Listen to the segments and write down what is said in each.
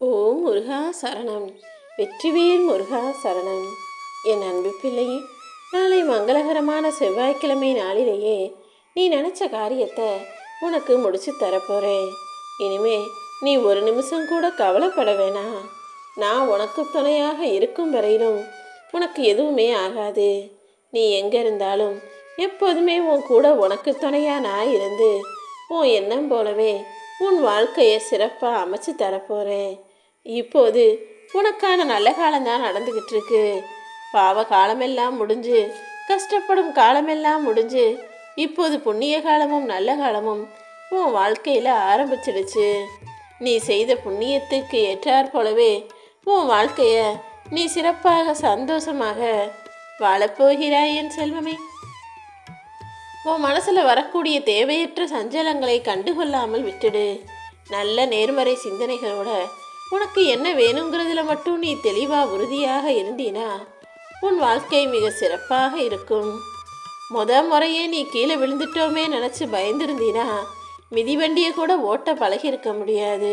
ஓம் முருகா சரணம். வெற்றிவேல் முருகா சரணம். என் அன்பு பிள்ளையே நாளை மங்களகரமான செவ்வாய்க்கிழமை நாளிலேயே நீ நினச்ச காரியத்தை உனக்கு முடிச்சு தரப்போகிறேன் இனிமே நீ ஒரு நிமிஷம் கூட கவலைப்பட வேணாம் நான் உனக்கு துணையாக இருக்கும் வரையிலும் உனக்கு எதுவுமே ஆகாது. நீ எங்கே இருந்தாலும் எப்போதுமே உன் கூட உனக்கு துணையாக நான் இருந்து உன் எண்ணம் போலவே உன் வாழ்க்கையை சிறப்பாக அமைச்சு தரப்போகிறேன் இப்போது உனக்கான நல்ல காலம்தான் நடந்துக்கிட்டு இருக்கு பாவ காலமெல்லாம் முடிஞ்சு கஷ்டப்படும் காலமெல்லாம் முடிஞ்சு இப்போது புண்ணிய காலமும் நல்ல காலமும் உன் வாழ்க்கையில் ஆரம்பிச்சிடுச்சு. நீ செய்த புண்ணியத்துக்கு ஏற்றாற் போலவே உன் வாழ்க்கையை நீ சிறப்பாக சந்தோஷமாக வாழப்போகிறாய் என் செல்வமே. உன் மனசில் வரக்கூடிய தேவையற்ற சஞ்சலங்களை கண்டுகொள்ளாமல் விட்டுடு. நல்ல நேர்மறை சிந்தனைகளோட உனக்கு என்ன வேணுங்கிறதுல மட்டும் நீ தெளிவாக உறுதியாக இருந்தீனா உன் வாழ்க்கை மிக சிறப்பாக இருக்கும். முத முறையே நீ கீழே விழுந்துட்டோமே நினச்சி பயந்துருந்தீனா மிதிவண்டியை கூட ஓட்ட பழகியிருக்க முடியாது.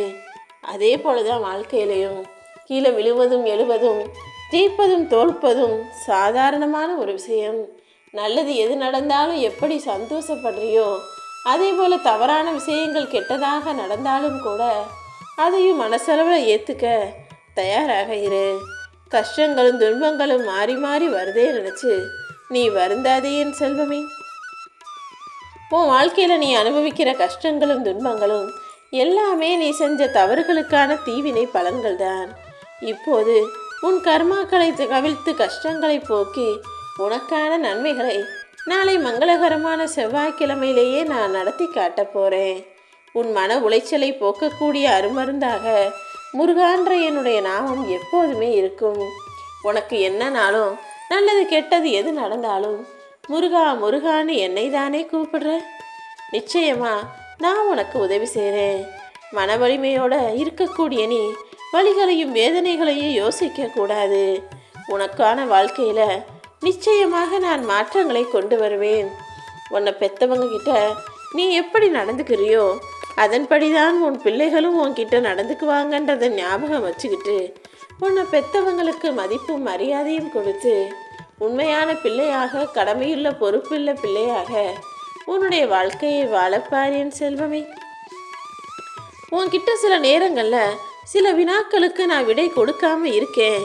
அதே போல தான் வாழ்க்கையிலையும். கீழே விழுவதும் எழுவதும் ஜெயிப்பதும் தோற்பதும் சாதாரணமான ஒரு விஷயம். நல்லது எது நடந்தாலும் எப்படி சந்தோஷப்படுறியோ அதே போல் தவறான விஷயங்கள் கெட்டதாக நடந்தாலும் கூட அதையும் மனசளவில் ஏற்றுக்க தயாராக இரு. கஷ்டங்களும் துன்பங்களும் மாறி மாறி வருதே நினச்சி நீ வருந்தாதே என் செல்வமே. உன் வாழ்க்கையில் நீ அனுபவிக்கிற கஷ்டங்களும் துன்பங்களும் எல்லாமே நீ செஞ்ச தவறுகளுக்கான தீவினை பலன்கள் தான். இப்போது உன் கர்மாக்களை கவிழ்த்து கஷ்டங்களை போக்கி உனக்கான நன்மைகளை நாளை மங்களகரமான செவ்வாய்க்கிழமையிலேயே நான் நடத்தி காட்டப் போகிறேன் உன் மன உளைச்சலை போக்கக்கூடிய அருமருந்தாக. முருகான்ற என்னுடைய நாமம் எப்போதுமே இருக்கும். உனக்கு என்னனாலும் நல்லது கெட்டது எது நடந்தாலும் முருகா முருகான்னு என்னை தானே கூப்பிடுற? நிச்சயமா நான் உனக்கு உதவி செய்கிறேன் மன வலிமையோட இருக்கக்கூடிய நீ வழிகளையும் வேதனைகளையும் யோசிக்க கூடாது உனக்கான வாழ்க்கையில் நிச்சயமாக நான் மாற்றங்களை கொண்டு வருவேன். உன்னை பெத்தவங்க கிட்ட நீ எப்படி நடந்துக்கிறியோ அதன்படிதான் உன் பிள்ளைகளும் உன்கிட்ட நடந்துக்குவாங்கன்றதை ஞாபகம் வச்சுக்கிட்டு உன்னை பெத்தவங்களுக்கு மதிப்பும் மரியாதையும் கொடுத்து உண்மையான பிள்ளையாக கடமையுள்ள பொறுப்புள்ள பிள்ளையாக உன்னுடைய வாழ்க்கையை வாழப்பார் என் செல்வமே. உன்கிட்ட சில நேரங்களில் சில வினாக்களுக்கு நான் விடை கொடுக்காம இருக்கேன்.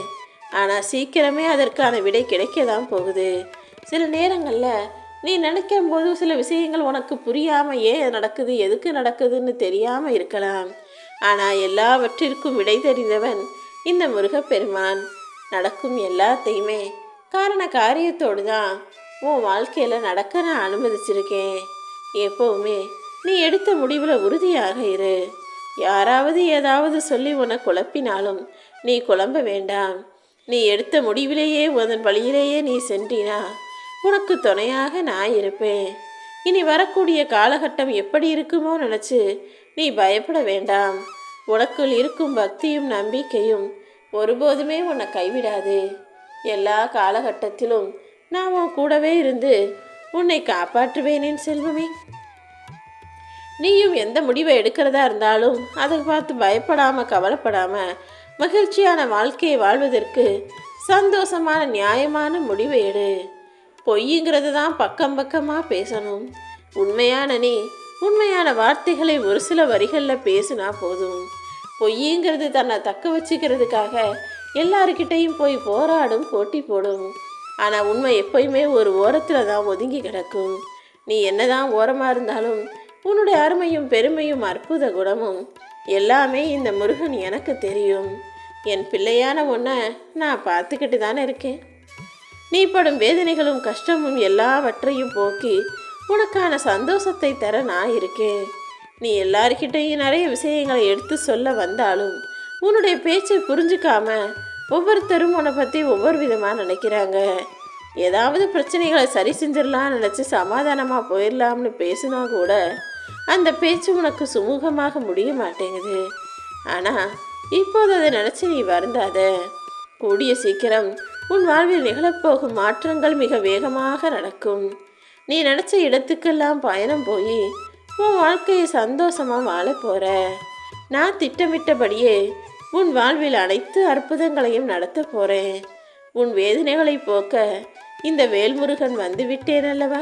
ஆனால் சீக்கிரமே அதற்கான விடை கிடைக்க தான் போகுது. சில நேரங்களில் நீ நினைக்கும் போது சில விஷயங்கள் உனக்கு புரியாமல் ஏன் நடக்குது எதுக்கு நடக்குதுன்னு தெரியாமல் இருக்கலாம். ஆனால் எல்லாவற்றிற்கும் விடை தெரிந்தவன் இந்த முருகப்பெருமான். நடக்கும் எல்லாத்தையுமே காரண காரியத்தோடு தான் உன் வாழ்க்கையில் நடக்க நான் அனுமதிச்சிருக்கேன். எப்போவுமே நீ எடுத்த முடிவில் உறுதியாக இரு. யாராவது ஏதாவது சொல்லி உன்னை குழப்பினாலும் நீ குழம்ப வேண்டாம். நீ எடுத்த முடிவிலேயே உதன் வழியிலேயே நீ சென்றினா உனக்கு துணையாக நான் இருப்பேன். இனி வரக்கூடிய காலகட்டம் எப்படி இருக்குமோ நினச்சி நீ பயப்பட வேண்டாம். உனக்குள் இருக்கும் பக்தியும் நம்பிக்கையும் ஒருபோதுமே உன்னை கைவிடாது. எல்லா காலகட்டத்திலும் நான் உன் கூடவே இருந்து உன்னை காப்பாற்றுவேனேன் செல்வமே. நீயும் எந்த முடிவை எடுக்கிறதா இருந்தாலும் அதை பார்த்து பயப்படாம கவலைப்படாம மகிழ்ச்சியான வாழ்க்கையை வாழ்வதற்கு சந்தோஷமான நியாயமான முடிவை எடு. பொய்யுங்கிறது தான் பக்கம் பக்கமாக பேசணும். உண்மையான நீ உண்மையான வார்த்தைகளை ஒரு சில வரிகளில் பேசினா போதும். பொய்யுங்கிறது தன்னை தக்க வச்சுக்கிறதுக்காக எல்லாருக்கிட்டையும் போய் போராடும் போட்டி போடும். ஆனால் உண்மை எப்பயுமே ஒரு ஓரத்தில் தான் ஒதுங்கி கிடக்கும். நீ என்னதான் ஓரமாக இருந்தாலும் உன்னுடைய அருமையும் பெருமையும் அற்புத குணமும் எல்லாமே இந்த முருகன் எனக்கு தெரியும். என் பிள்ளையான ஒன்றை நான் பார்த்துக்கிட்டு தானே இருக்கேன். நீ படும் வேதனைகளும் கஷ்டமும் எல்லாவற்றையும் போக்கி உனக்கான சந்தோஷத்தை தர நான் இருக்கேன். நீ எல்லார்கிட்டையும் நிறைய விஷயங்களை எடுத்து சொல்ல வந்தாலும் உன்னுடைய பேச்சை புரிஞ்சுக்காம ஒவ்வொருத்தரும் உன்னை பற்றி ஒவ்வொரு விதமாக நினைக்கிறாங்க. ஏதாவது பிரச்சனைகளை சரி செஞ்சிடலாம்னு நினச்சி சமாதானமாக போயிடலாம்னு பேசினா கூட அந்த பேச்சு உனக்கு சுமூகமாக முடிய மாட்டேங்குது. ஆனால் இப்போது அதை நினச்சி நீ வருந்தாத. கூடிய சீக்கிரம் உன் வாழ்வில் நிகழப்போகும் மாற்றங்கள் மிக வேகமாக நடக்கும். நீ நினச்ச இடத்துக்கெல்லாம் பயணம் போய் உன் வாழ்க்கையை சந்தோஷமாக வாழ போகிற நான் திட்டமிட்டபடியே உன் வாழ்வில் அனைத்து அற்புதங்களையும் நடத்த போகிறேன் உன் வேதனைகளை போக்க இந்த வேல்முருகன் வந்து விட்டேன் அல்லவா?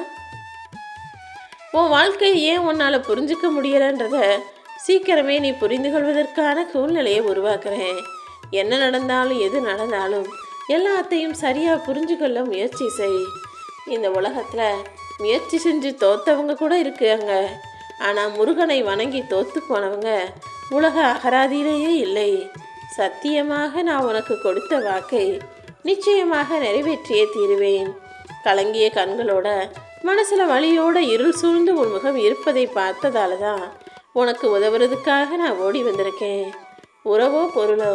உன் வாழ்க்கையை ஏன் உன்னால் புரிஞ்சுக்க முடியலன்றத சீக்கிரமே நீ புரிந்து கொள்வதற்கான சூழ்நிலையை உருவாக்குறேன். என்ன நடந்தாலும் எது நடந்தாலும் எல்லாத்தையும் சரியாக புரிஞ்சு கொள்ள முயற்சி செய். இந்த உலகத்தில் முயற்சி செஞ்சு தோத்தவங்க கூட இருக்காங்க. ஆனால் முருகனை வணங்கி தோத்து போனவங்க உலக அகராதியிலேயே இல்லை. சத்தியமாக நான் உனக்கு கொடுத்த வாக்கை நிச்சயமாக நிறைவேற்றியே தீருவேன். கலங்கிய கண்களோட மனசில் வழியோட இருள் சூழ்ந்து உன் முகம் இருப்பதை பார்த்ததால தான் உனக்கு உதவுறதுக்காக நான் ஓடி வந்திருக்கேன். உறவோ பொருளோ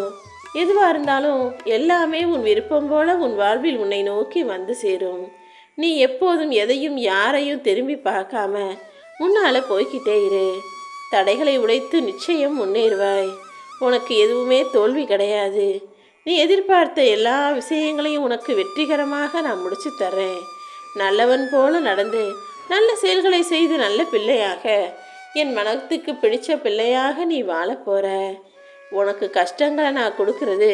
எதுவாக இருந்தாலும் எல்லாமே உன் விருப்பம் போல உன் வாழ்வில் உன்னை நோக்கி வந்து சேரும். நீ எப்போதும் எதையும் யாரையும் திரும்பி பார்க்காம முன்னால போய்க்கிட்டே இரு. தடைகளை உடைத்து நிச்சயம் முன்னேறுவாய். உனக்கு எதுவுமே தோல்வி கிடையாது. நீ எதிர்பார்த்த எல்லா விஷயங்களையும் உனக்கு வெற்றிகரமாக நான் முடிச்சு தர்றேன். நல்லவன் போல நடந்து நல்ல செயல்களை செய்து நல்ல பிள்ளையாக. என் மனத்துக்கு பிடிச்ச பிள்ளையாக நீ வாழப்போகிற உனக்கு கஷ்டங்களை நான் கொடுக்கறது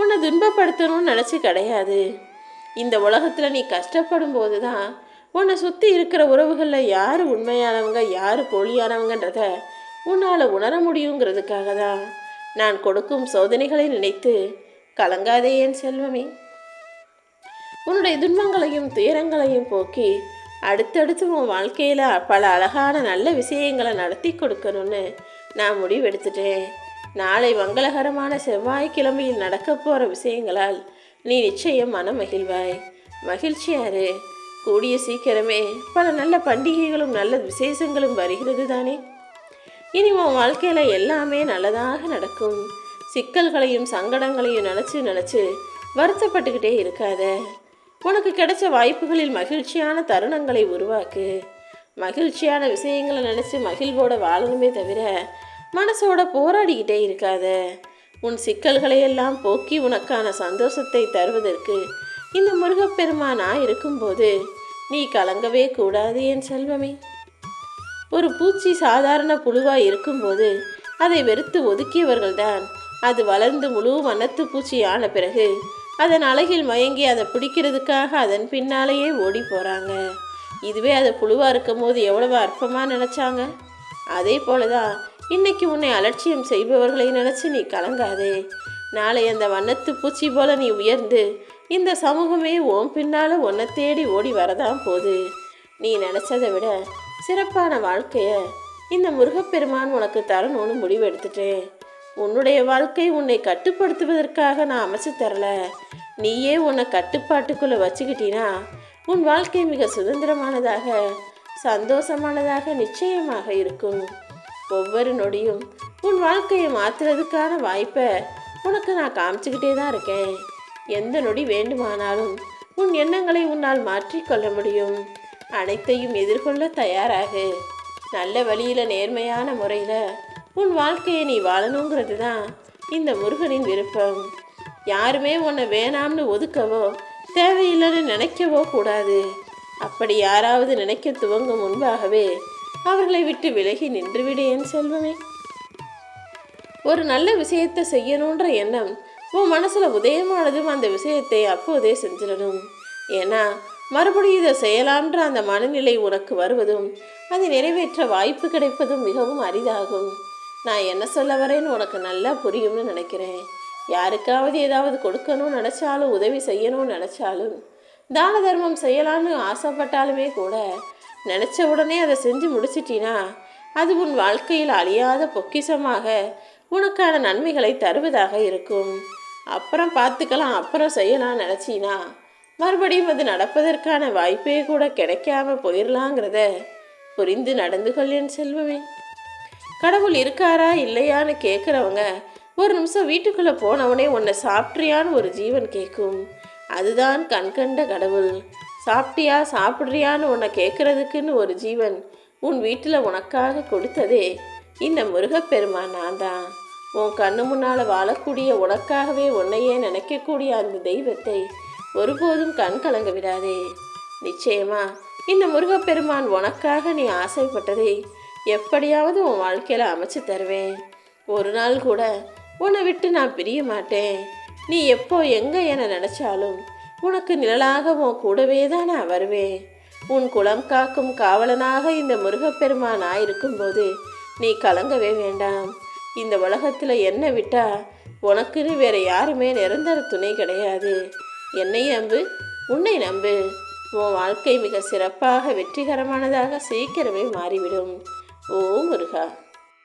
உன்னை துன்பப்படுத்தணும்னு நினச்சி கிடையாது. இந்த உலகத்தில் நீ கஷ்டப்படும் போது தான் உன்னை சுற்றி இருக்கிற உறவுகளில் யார் உண்மையானவங்க யார் போலியானவங்கன்றத உன்னால் உணர முடியுங்கிறதுக்காக தான் நான் கொடுக்கும் சோதனைகளை நினைத்து கலங்காதே என் செல்வமே. உன்னுடைய துன்பங்களையும் துயரங்களையும் போக்கி அடுத்தடுத்து உன் வாழ்க்கையில் பல அழகான நல்ல விஷயங்களை நடத்தி கொடுக்கணும்னு நான் முடிவெடுத்துட்டேன். நாளை மங்களகரமான செவ்வாய்க்கிழமையில் நடக்க போகிற விஷயங்களால் நீ நிச்சயம் மன மகிழ்வாய். மகிழ்ச்சியாரு கூடிய சீக்கிரமே பல நல்ல பண்டிகைகளும் நல்ல விசேஷங்களும் வருகிறது தானே? இனி உன் வாழ்க்கையில் எல்லாமே நல்லதாக நடக்கும். சிக்கல்களையும் சங்கடங்களையும் நினச்சி நினச்சி வருத்தப்பட்டுக்கிட்டே இருக்காத. உனக்கு கிடைச்ச வாய்ப்புகளில் மகிழ்ச்சியான தருணங்களை உருவாக்கு. மகிழ்ச்சியான விஷயங்களை நினச்சி மகிழ்வோட வாழணுமே தவிர மனசோட போராடிக்கிட்டே இருக்காத. உன் சிக்கல்களை எல்லாம் போக்கி உனக்கான சந்தோஷத்தை தருவதற்கு இந்த முருகப்பெருமானா இருக்கும்போது நீ கலங்கவே கூடாது என் செல்வமே. ஒரு பூச்சி சாதாரண புழுவாய் இருக்கும்போது அதை வெறுத்து ஒதுக்கியவர்கள்தான். அது வளர்ந்து முழு வண்ணத்து பூச்சி ஆன பிறகு அதன் அழகில் மயங்கி அதை பிடிக்கிறதுக்காக அதன் பின்னாலேயே ஓடி போகிறாங்க இதுவே அதை புழுவாக இருக்கும் போது எவ்வளவு அற்பமாக நினச்சாங்க. அதே போல தான் இன்னைக்கு உன்னை அலட்சியம் செய்பவர்களை நினச்சி நீ கலங்காதே. நாளை அந்த வண்ணத்து பூச்சி போல நீ உயர்ந்து இந்த சமூகமே ஓம் பின்னால் உன்னை தேடி ஓடி வரதான் போது நீ நினச்சதை விட சிறப்பான வாழ்க்கையை இந்த முருகப்பெருமான் உனக்கு தரணும்னு முடிவெடுத்துட்டேன். உன்னுடைய வாழ்க்கை உன்னை கட்டுப்படுத்துவதற்காக நான் அமைச்சு தரல. நீயே உன்னை கட்டுப்பாட்டுக்குள்ளே வச்சுக்கிட்டீன்னா உன் வாழ்க்கை மிக சுதந்திரமானதாக சந்தோஷமானதாக நிச்சயமாக இருக்கும். ஒவ்வொரு நொடியும் உன் வாழ்க்கையை மாற்றுறதுக்கான வாய்ப்பை உனக்கு நான் காமிச்சுக்கிட்டே தான் இருக்கேன். எந்த நொடி வேண்டுமானாலும் உன் எண்ணங்களை உன்னால் மாற்றிக்கொள்ள முடியும். அனைத்தையும் எதிர்கொள்ள தயாராகு. நல்ல வழியில் நேர்மையான முறையில் உன் வாழ்க்கையை நீ வாழணுங்கிறது தான் இந்த முருகனின் விருப்பம். யாருமே உன்னை வேணாம்னு ஒதுக்கவோ தேவையில்லைன்னு நினைக்கவோ கூடாது. அப்படி யாராவது நினைக்க துவங்கும் முன்பாகவே அவர்களை விட்டு விலகி நின்றுவிடு என் செல்வமே. ஒரு நல்ல விஷயத்தை செய்யணுன்ற எண்ணம் உன் மனசுல உதயமானதும் அந்த விஷயத்தை அப்போதே செஞ்சிடணும். ஏன்னா மறுபடியும் இதை செய்யலான்ற அந்த மனநிலை உனக்கு வருவதும் அதை நிறைவேற்ற வாய்ப்பு கிடைப்பதும் மிகவும் அரிதாகும். நான் என்ன சொல்ல வரேன்னு உனக்கு நல்லா புரியும்னு நினைக்கிறேன். யாருக்காவது ஏதாவது கொடுக்கணும்னு நினச்சாலும் உதவி செய்யணும்னு நினச்சாலும் தான தர்மம் செய்யலான்னு ஆசைப்பட்டாலுமே கூட நினச்ச உடனே அதை செஞ்சு முடிச்சிட்டினா அது உன் வாழ்க்கையில் அழியாத பொக்கிஷமாக உனக்கான நன்மைகளை தருவதாக இருக்கும். அப்புறம் பார்த்துக்கலாம் அப்புறம் செய்யலாம் நினச்சினா மறுபடியும் அது நடப்பதற்கான வாய்ப்பே கூட கிடைக்காம போயிடலாங்கிறத புரிந்து நடந்து கொள் என் செல்வமே. கடவுள் இருக்காரா இல்லையான்னு கேட்குறவங்க ஒரு நிமிஷம் வீட்டுக்குள்ளே போனவனே உன்னை சாப்பிட்றியான்னு ஒரு ஜீவன் கேட்கும் அதுதான் கண்கண்ட கடவுள். சாப்பிட்டியா சாப்பிட்றியான்னு உன்னை கேட்குறதுக்குன்னு ஒரு ஜீவன் உன் வீட்டில் உனக்காக கொடுத்ததே. இந்த முருகப்பெருமான் நான் தான். உன் கண்ணு முன்னால் வாழக்கூடிய உனக்காகவே உன்னையே நினைக்கக்கூடிய அந்த தெய்வத்தை ஒருபோதும் கண் கலங்க விடாதே. நிச்சயமா இந்த முருகப்பெருமான் உனக்காக நீ ஆசைப்பட்டதை எப்படியாவது உன் வாழ்க்கையில் அமைச்சு தருவேன். ஒரு நாள் கூட உன்னை விட்டு நான் பிரிய மாட்டேன். நீ எப்போ எங்கே என நினச்சாலும் உனக்கு நிழலாக உன் கூடவே தான் நான் வருவேன் உன் குலம் காக்கும் காவலனாக இந்த முருகப்பெருமான் ஆயிருக்கும்போது நீ கலங்கவே வேண்டாம். இந்த உலகத்தில் என்ன விட்டா உனக்குன்னு வேற யாருமே நிரந்தர துணை கிடையாது. என்னை நம்பு உன்னை நம்பு. உன் வாழ்க்கை மிக சிறப்பாக வெற்றிகரமானதாக சீக்கிரமே மாறிவிடும். ஓ முருகா.